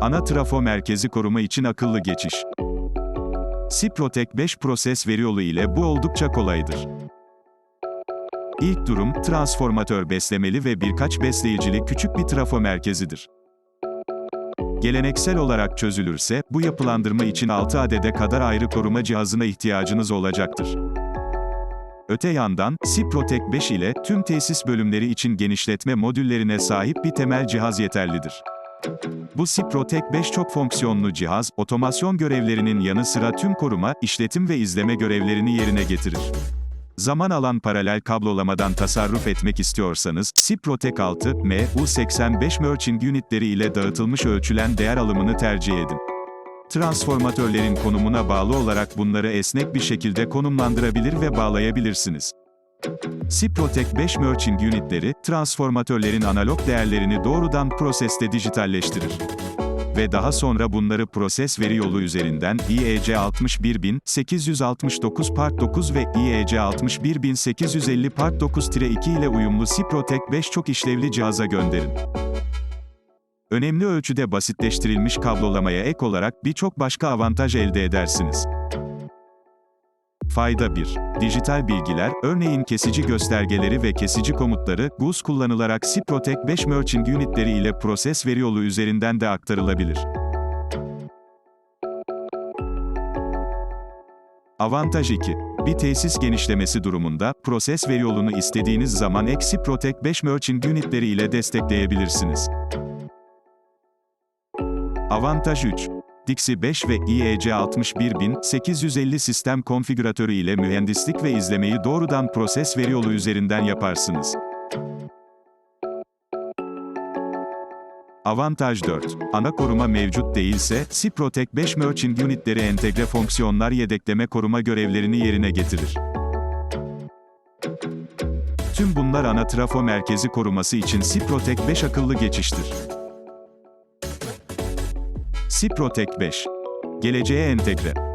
Ana trafo merkezi koruma için akıllı geçiş. Ciprotek 5 proses veri yolu ile bu oldukça kolaydır. İlk durum, transformatör beslemeli ve birkaç besleyicili küçük bir trafo merkezidir. Geleneksel olarak çözülürse, bu yapılandırma için 6 adede kadar ayrı koruma cihazına ihtiyacınız olacaktır. Öte yandan, Ciprotek 5 ile tüm tesis bölümleri için genişletme modüllerine sahip bir temel cihaz yeterlidir. Bu Ciprotek 5 çok fonksiyonlu cihaz, otomasyon görevlerinin yanı sıra tüm koruma, işletim ve izleme görevlerini yerine getirir. Zaman alan paralel kablolamadan tasarruf etmek istiyorsanız, Ciprotek 6, M, U85 Merching Unitleri ile dağıtılmış ölçülen değer alımını tercih edin. Transformatörlerin konumuna bağlı olarak bunları esnek bir şekilde konumlandırabilir ve bağlayabilirsiniz. Ciprotek 5 Merching Unitleri, transformatörlerin analog değerlerini doğrudan proseste dijitalleştirir. Ve daha sonra bunları proses veri yolu üzerinden IEC 61869 Part 9 ve IEC 61850 Part 9-2 ile uyumlu Ciprotek 5 çok işlevli cihaza gönderin. Önemli ölçüde basitleştirilmiş kablolamaya ek olarak birçok başka avantaj elde edersiniz. Fayda 1. Dijital bilgiler, örneğin kesici göstergeleri ve kesici komutları, GUS kullanılarak Ciprotek 5 Merching Unitleri ile proses veri yolu üzerinden de aktarılabilir. Avantaj 2. Bir tesis genişlemesi durumunda, proses veri yolunu istediğiniz zaman ek Ciprotek 5 Merching Unitleri ile destekleyebilirsiniz. Avantaj 3. Dixi 5 ve IEC 61850 sistem konfigüratörü ile mühendislik ve izlemeyi doğrudan proses veri yolu üzerinden yaparsınız. Avantaj 4. Ana koruma mevcut değilse, Ciprotek 5 Merching Unitleri entegre fonksiyonlar yedekleme koruma görevlerini yerine getirir. Tüm bunlar ana trafo merkezi koruması için Ciprotek 5 akıllı geçiştir. Ciprotek 5. Geleceğe entegre.